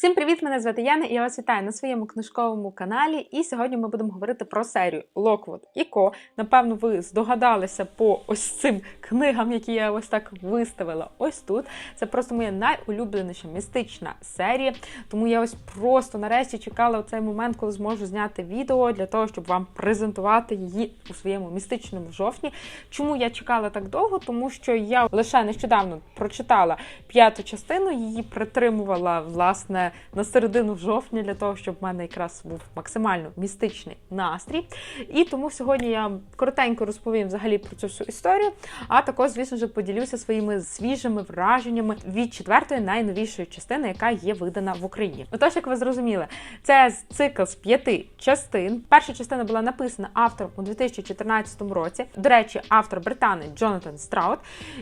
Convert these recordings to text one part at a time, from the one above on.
Всім привіт! Мене звати Яна і я вас вітаю на своєму книжковому каналі. І сьогодні ми будемо говорити про серію Lockwood і Ко. Напевно, ви здогадалися по ось цим книгам, які я ось так виставила ось тут. Це просто моя найулюбленіша містична серія. Тому я ось просто нарешті чекала цей момент, коли зможу зняти відео для того, щоб вам презентувати її у своєму містичному жовтні. Чому я чекала так довго? Тому що я лише нещодавно прочитала п'яту частину, її притримувала власне на середину жовтня для того, щоб в мене якраз був максимально містичний настрій. І тому сьогодні я коротенько розповім взагалі про цю всю історію, а також, звісно ж, поділюся своїми свіжими враженнями від четвертої найновішої частини, яка є видана в Україні. Отож, як ви зрозуміли, це цикл з п'яти частин. Перша частина була написана автором у 2014 році. До речі, автор британець Джонатан Страут.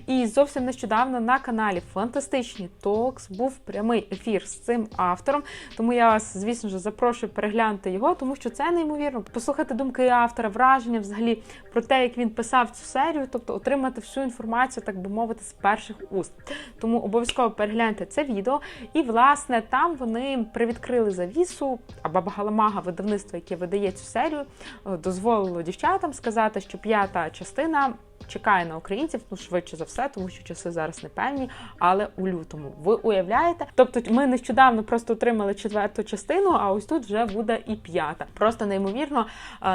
І зовсім нещодавно на каналі Фантастичні Токс був прямий ефір з цим автором. Тому я вас, звісно ж, запрошую переглянути його, тому що це неймовірно. Послухати думки автора, враження взагалі про те, як він писав цю серію, тобто отримати всю інформацію, так би мовити, з перших уст. Тому обов'язково перегляньте це відео. І, власне, там вони привідкрили завісу, а Баба Галамага, видавництво, яке видає цю серію, е, дозволило дівчатам сказати, що п'ята частина чекає на українців, ну швидше за все, тому що часи зараз непевні, але у лютому. Ви уявляєте? Тобто, ми нещодавно просто отримали четверту частину, а ось тут вже буде і п'ята. Просто неймовірно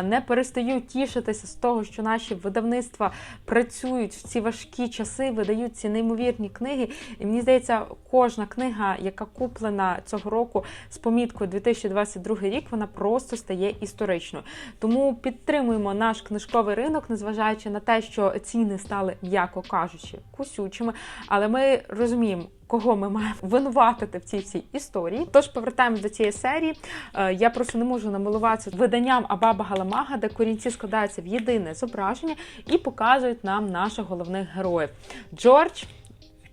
не перестаю тішитися з того, що наші видавництва працюють в ці важкі часи, видають ці неймовірні книги. І мені здається, кожна книга, яка куплена цього року з поміткою 2022 рік, вона просто стає історичною. Тому підтримуємо наш книжковий ринок, незважаючи на те, що ціни стали, м'яко кажучи, кусючими, але ми розуміємо. Кого ми маємо винуватити в цій всій історії? Тож повертаємось до цієї серії. Е, я просто не можу намилуватися виданням Абаба Галамага, де корінці складаються в єдине зображення і показують нам наших головних героїв. Джордж.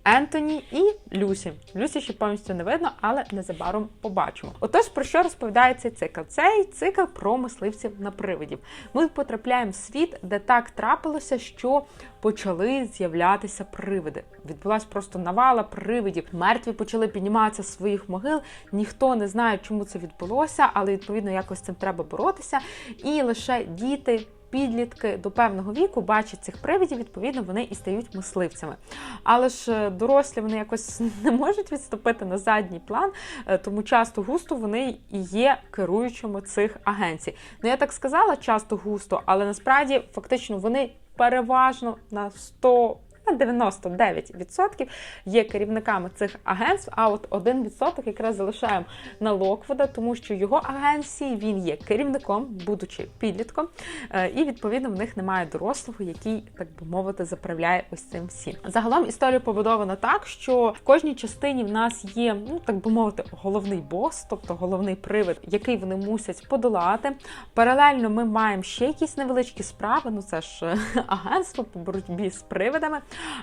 Ентоні і Люсі. Люсі ще повністю не видно, але незабаром побачимо. Отож, про що розповідає цей цикл? Цей цикл про мисливців на привидів. Ми потрапляємо в світ, де так трапилося, що почали з'являтися привиди. Відбулася просто навала привидів. Мертві почали підніматися з своїх могил. Ніхто не знає, чому це відбулося, але відповідно якось з цим треба боротися. І лише діти підлітки до певного віку бачать цих привидів, відповідно, вони і стають мисливцями. Але ж е, дорослі вони якось не можуть відступити на задній план, е, тому часто густо вони і є керуючими цих агенцій. Ну я так сказала часто густо, але насправді фактично вони переважно на 100 99% є керівниками цих агентств, а от 1% якраз залишаємо на Локвода, тому що його агенції він є керівником, будучи підлітком, е, і відповідно в них немає дорослого, який, так би мовити, заправляє ось цим всім. Загалом історія побудована так, що в кожній частині в нас є, ну так би мовити, головний бос, тобто головний привид, який вони мусять подолати. Паралельно ми маємо ще якісь невеличкі справи. Ну це ж е, агентство по боротьбі з привидами.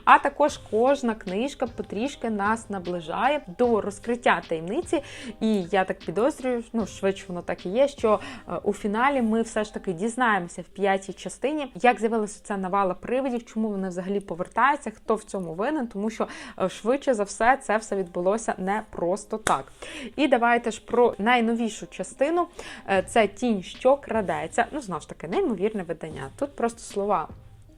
А також кожна книжка потрішки нас наближає до розкриття таємниці. І я так підозрюю, ну швидше воно так і є, що е, у фіналі ми все ж таки дізнаємося в п'ятій частині, як з'явилася ця навала привидів, чому вони взагалі повертаються, хто в цьому винен, тому що е, швидше за все це все відбулося не просто так. І давайте ж про найновішу частину е, це тінь, що крадеться. Ну, знову ж таки, неймовірне видання. Тут просто слова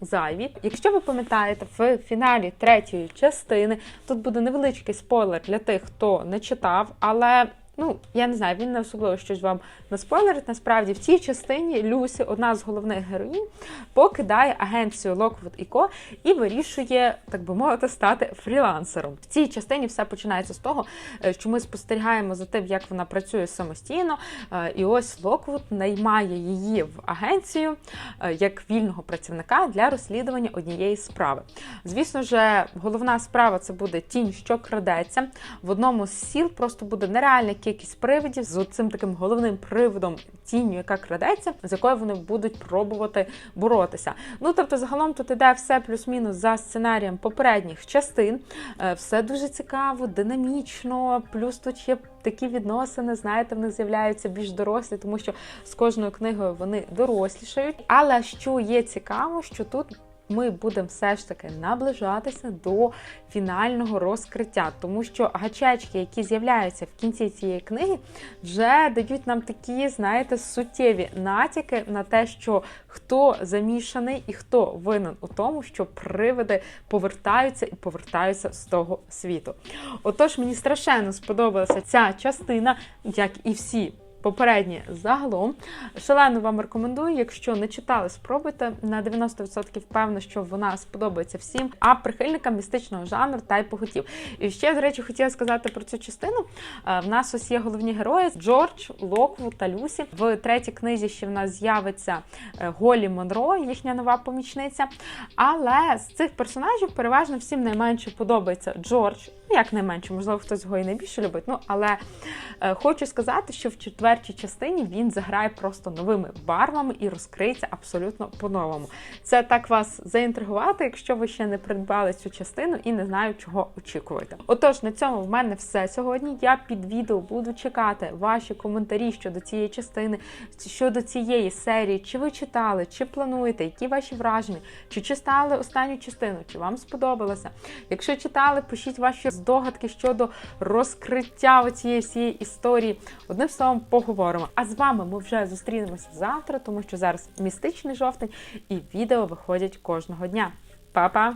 зайві. Якщо ви пам'ятаєте, в фіналі третьої частини тут буде невеличкий спойлер для тих, хто не читав, але Ну, я не знаю, він не особливо щось вам наспойлерить. Насправді, в цій частині Люсі, одна з головних героїнь, покидає агенцію Lockwood Co. і вирішує, так би мовити, стати фрілансером. В цій частині все починається з того, е, що ми спостерігаємо за тим, як вона працює самостійно. Е, і ось Lockwood наймає її в агенцію е, як вільного працівника для розслідування однієї справи. Звісно ж, головна справа це буде тінь, що крадеться. В одному з сіл просто буде нереальна кількість кількість привидів з цим таким головним приводом тінню, яка крадеться, з якою вони будуть пробувати боротися. Ну тобто, загалом тут іде все плюс-мінус за сценарієм попередніх частин. Е, все дуже цікаво, динамічно, плюс тут є такі відносини, знаєте, в них з'являються більш дорослі, тому що з кожною книгою вони дорослішають. Але що є цікаво, що тут ми будемо все ж таки наближатися до фінального розкриття, тому що гачечки, які з'являються в кінці цієї книги, вже дають нам такі, знаєте, суттєві натяки на те, що хто замішаний і хто винен у тому, що привиди повертаються і повертаються з того світу. Отож, мені страшенно сподобалася ця частина, як і всі. Попередні загалом шалено вам рекомендую. Якщо не читали, спробуйте на 90% впевнена, що вона сподобається всім, а прихильникам містичного жанру та й поготів. І ще, до речі, хотіла сказати про цю частину. Е, В нас ось є головні герої Джордж, Локвуд та Люсі. В третій книзі ще в нас з'явиться е, Голі Монро, їхня нова помічниця. Але з цих персонажів переважно всім найменше подобається Джордж. Ну, як найменше, можливо, хтось його і найбільше любить. Ну, але е, хочу сказати, що в четвертій частині він заграє просто новими барвами і розкриється абсолютно по-новому. Це так вас заінтригувати, якщо ви ще не придбали цю частину і не знаю, чого очікувати. Отож, на цьому в мене все сьогодні. Я під відео буду чекати ваші коментарі щодо цієї частини, щодо цієї серії. Чи ви читали, чи плануєте, які ваші враження, чи читали останню частину, чи вам сподобалося. Якщо читали, пишіть ваші здогадки щодо розкриття цієї всієї історії. Одним словом, поговоримо. А з вами ми вже зустрінемося завтра, тому що зараз містичний жовтень і відео виходять кожного дня. Па-па!